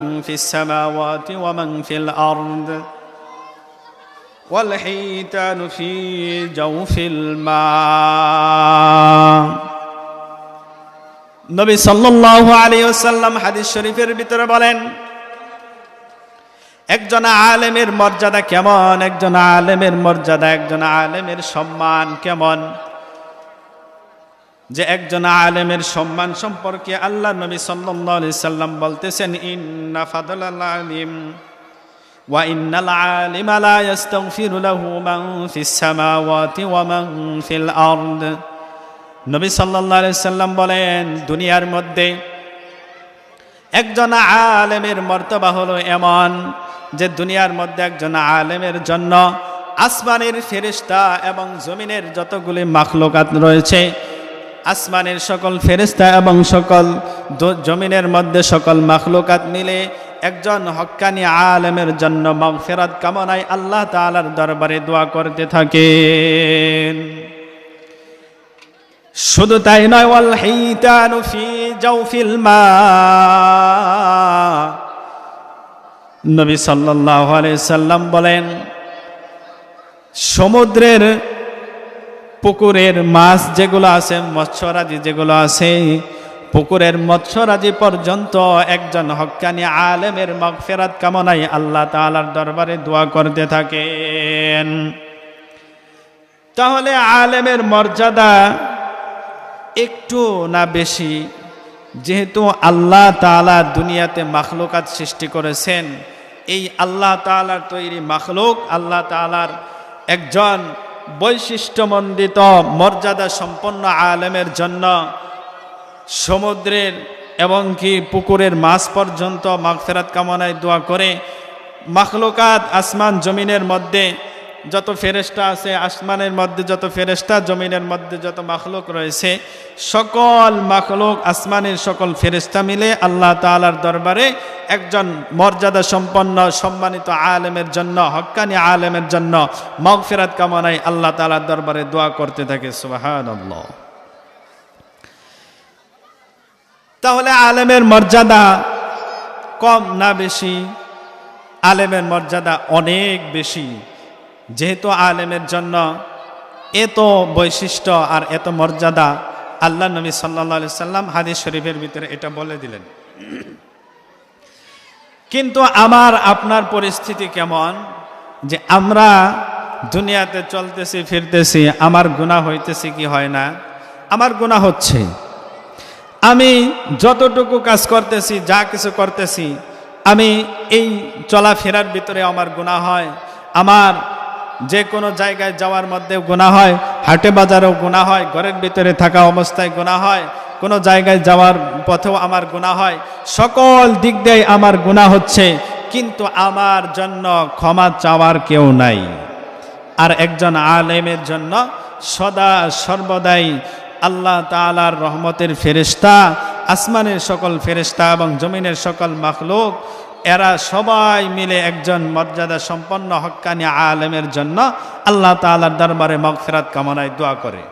في السماوات ومن في الأرض والحيتان في جوف الماء নবী সাল্লাল্লাহু আলাইহি ওয়াসাল্লাম হাদিস শরীফের ভিতরে বলেন একজন আলেমের মর্যাদা কেমন একজন আলেমের মর্যাদা একজন আলেমের সম্মান কেমন যে একজন আলেমের সম্মান সম্পর্কে আল্লাহ নবী আলাইহি সাল্লাম বলতেছেন, ইন্না ফাদলাল আলিম সাল্লাম বলেন, দুনিয়ার মধ্যে একজন আলেমের মর্তবা হলো এমন যে দুনিয়ার মধ্যে একজন আলেমের জন্য আসমানের ফেরেশতা এবং জমিনের যতগুলি মাখলুকাত রয়েছে আসমানের সকল ফেরিস্তা এবং সকল জমিনের মধ্যে সকল মাখলুকাত মিলে একজন হক্কানি আলেমের জন্য মগফেরাত কামনায় আল্লাহ তাআলার দরবারে দোয়া করতে থাকেন। শুধু তাই নয়, ওয়াল হিতানু মা। নবী সাল্লাল্লাহু সাল্লাম বলেন, সমুদ্রের পুকুরের মাছ যেগুলো আছে, মৎস্যরাজি যেগুলো আছে, পুকুরের মৎস্যরাজি পর্যন্ত একজন হক্কানি আলেমের মগফেরাত কামনায় আল্লাহ তাআলার দরবারে দোয়া করতে থাকেন। তাহলে আলেমের মর্যাদা একটু না বেশি, যেহেতু আল্লাহ তাআলা দুনিয়াতে মাখলুকাত সৃষ্টি করেছেন, এই আল্লাহ তাআলার তৈরি মাখলুক আল্লাহ তাআলার একজন বৈশিষ্ট্যমণ্ডিত মর্যাদা সম্পন্ন আলেমের জন্য সমুদ্রের এবং কি পুকুরের মাছ পর্যন্ত মাগফেরাত কামনায় দোয়া করে, মাখলুকাত আসমান জমিনের মধ্যে যত ফেরেস্তা আছে, আসমানের মধ্যে যত ফেরেস্তা জমিনের মধ্যে যত মাখলুক রয়েছে, সকল মাখলুক, আসমানের সকল ফেরেস্তা মিলে আল্লাহ তাআলার দরবারে একজন মর্যাদা সম্পন্ন, সম্মানিত আলেমের জন্য, হক্কানি আলেমের জন্য মগফিরাত কামনায় আল্লাহ তাআলার দরবারে দোয়া করতে থাকে, সুবহানাল্লাহ। তাহলে আলেমের মর্যাদা কম না বেশি? আলেমের মর্যাদা অনেক বেশি। যেহেতু আলেমের জন্য এত বৈশিষ্ট্য আর এত মর্যাদা, আল্লাহ নবী সাল্লা সাল্লাম হাদিস শরীফের ভিতরে এটা বলে দিলেন। কিন্তু আমার, আপনার পরিস্থিতি কেমন? যে আমরা দুনিয়াতে চলতেছি, ফিরতেছি, আমার গুণা হইতেছি কি হয় না? আমার গুণা হচ্ছে। আমি যতটুকু কাজ করতেছি, যা কিছু করতেছি, আমি এই চলাফেরার ভিতরে আমার গুণা হয়, আমার যে কোনো জায়গায় যাওয়ার মধ্যে গুণা হয়, হাটে বাজারেও গুণা হয়, ঘরের ভিতরে থাকা অবস্থায় গুণা হয়, কোনো জায়গায় যাওয়ার পথেও আমার গুণা হয়, সকল দিক দিয়ে আমার গুণা হচ্ছে, কিন্তু আমার জন্য ক্ষমা চাওয়ার কেউ নাই। আর একজন আলেমের জন্য সদা সর্বদাই আল্লাহ তাআলার রহমতের ফেরেশতা, আসমানের সকল ফেরেশতা এবং জমিনের সকল মাখলুক এরা সবাই মিলে একজন মর্যাদা সম্পন্ন হক্কানি আলেমের জন্য আল্লাহ তালার দরবারে মগফেরাত কামনায় দোয়া করে।